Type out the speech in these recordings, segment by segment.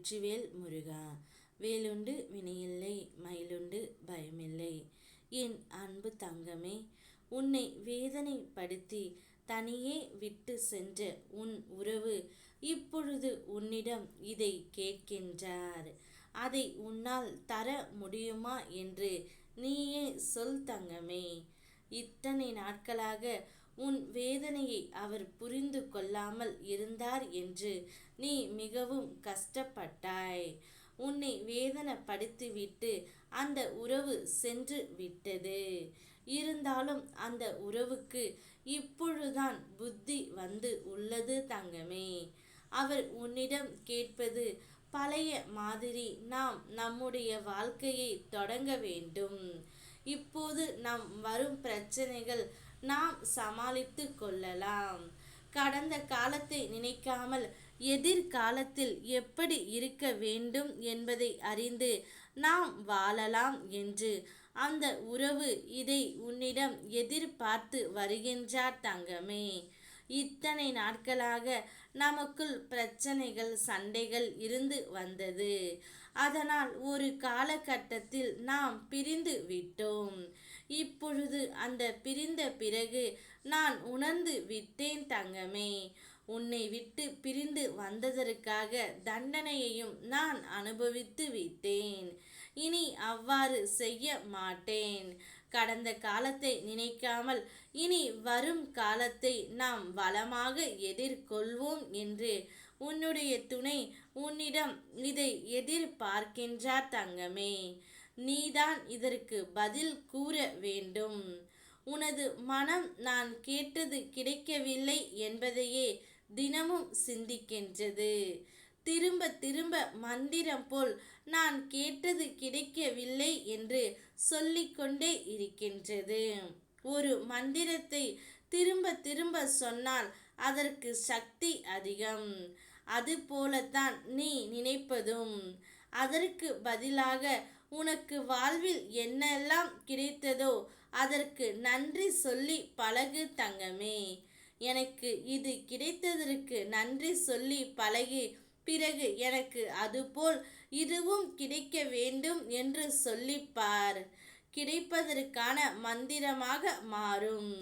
வெற்றிவேல் முருகா. வேலுண்டு வினையில்லை மயிலுண்டு பயமில்லை. என் அன்பு தங்கமே உன்னை வேதனைப்படுத்தி தனியே விட்டு சென்ற உன் உறவு இப்பொழுது உன்னிடம் இதை கேட்கின்றார். அதை உன்னால் தர முடியுமா என்று நீயே சொல் தங்கமே. இத்தனை நாட்களாக உன் வேதனையை அவர் புரிந்து கொள்ளாமல் இருந்தார் என்று நீ மிகவும் கஷ்டப்பட்டாய். உன்னை வேதனைப்படுத்திவிட்டு அந்த உறவு சென்று விட்டது. இருந்தாலும் அந்த உறவுக்கு இப்பொழுதுதான் புத்தி வந்து உள்ளது தங்கமே. அவர் உன்னிடம் கேட்பது பழைய மாதிரி நாம் நம்முடைய வாழ்க்கையை தொடங்க வேண்டும். இப்போது நாம் வரும் பிரச்சனைகள் நாம் சமாளித்து கொள்ளலாம். கடந்த காலத்தை நினைக்காமல் எதிர்காலத்தில் எப்படி இருக்க வேண்டும் என்பதை அறிந்து நாம் வாழலாம் என்று அந்த உறவு இதை உன்னிடம் எதிர்பார்த்து வருகின்றார் தங்கமே. இத்தனை நாட்களாக நமக்குள் பிரச்சனைகள் சண்டைகள் இருந்து வந்தது. அதனால் ஒரு காலகட்டத்தில் நாம் பிரிந்து விட்டோம். இப்பொழுது அந்த பிரிந்த பிறகு நான் உணர்ந்து விட்டேன் தங்கமே. உன்னை விட்டு பிரிந்து வந்ததற்காக தண்டனையையும் நான் அனுபவித்து விட்டேன். இனி அவ்வாறு செய்ய மாட்டேன். கடந்த காலத்தை நினைக்காமல் இனி வரும் காலத்தை நாம் வளமாக எதிர்கொள்வோம் என்று உன்னுடைய துணை உன்னிடம் இதை எதிர்பார்க்கின்றார் தங்கமே. நீதான் இதற்கு பதில் கூற வேண்டும். உனது மனம் நான் கேட்டது கிடைக்கவில்லை என்பதையே தினமும் சிந்திக்கின்றது. திரும்ப திரும்ப மந்திரம் போல் நான் கேட்டது கிடைக்கவில்லை என்று சொல்லிக்கொண்டே இருக்கின்றது. ஒரு மந்திரத்தை திரும்ப திரும்ப சொன்னால் அதற்கு சக்தி அதிகம். அது போலத்தான் நீ நினைப்பதும். அதற்கு பதிலாக உனக்கு வாழ்வில் என்னெல்லாம் கிடைத்ததோ அதற்கு நன்றி சொல்லி பழகு தங்கமே. எனக்கு இது கிடைத்ததற்கு நன்றி சொல்லி பழகி பிறகு எனக்கு அதுபோல் இதுவும் கிடைக்க வேண்டும் என்று சொல்லிப்பார் கிடைப்பதற்கான மந்திரமாக மாறும்.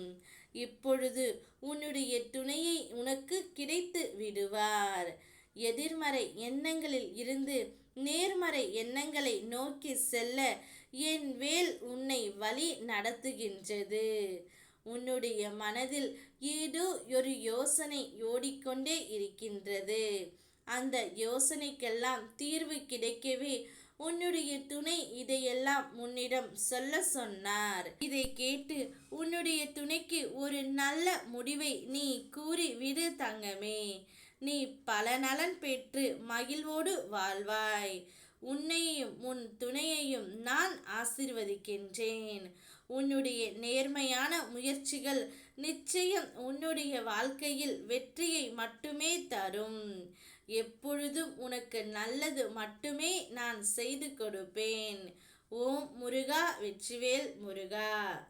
இப்பொழுது உன்னுடைய துணையை உனக்கு கிடைத்து விடுவார். எதிர்மறை எண்ணங்களில் இருந்து நேர்மறை எண்ணங்களை நோக்கி செல்ல என் வேல் உன்னை வழி நடத்துகின்றது. உன்னுடைய மனதில் ஏதோ ஒரு யோசனை ஓடிக்கொண்டே இருக்கின்றது. அந்த யோசனைக்கெல்லாம் தீர்வு கிடைக்கவே உன்னுடைய துணை இதையெல்லாம் உன்னிடம் சொல்ல சொன்னார். இதை கேட்டு உன்னுடைய துணைக்கு ஒரு நல்ல முடிவை நீ கூறி விடு தங்கமே. நீ பல நலன் பெற்று மகிழ்வோடு வாழ்வாய். உன்னையும் உன் துணையையும் நான் ஆசிர்வதிக்கின்றேன். உன்னுடைய நேர்மையான முயற்சிகள் நிச்சயம் உன்னுடைய வாழ்க்கையில் வெற்றியை மட்டுமே தரும். எப்பொழுதும் உனக்கு நல்லது மட்டுமே நான் செய்து கொடுப்பேன். ஓம் முருகா வெற்றிவேல் முருகா.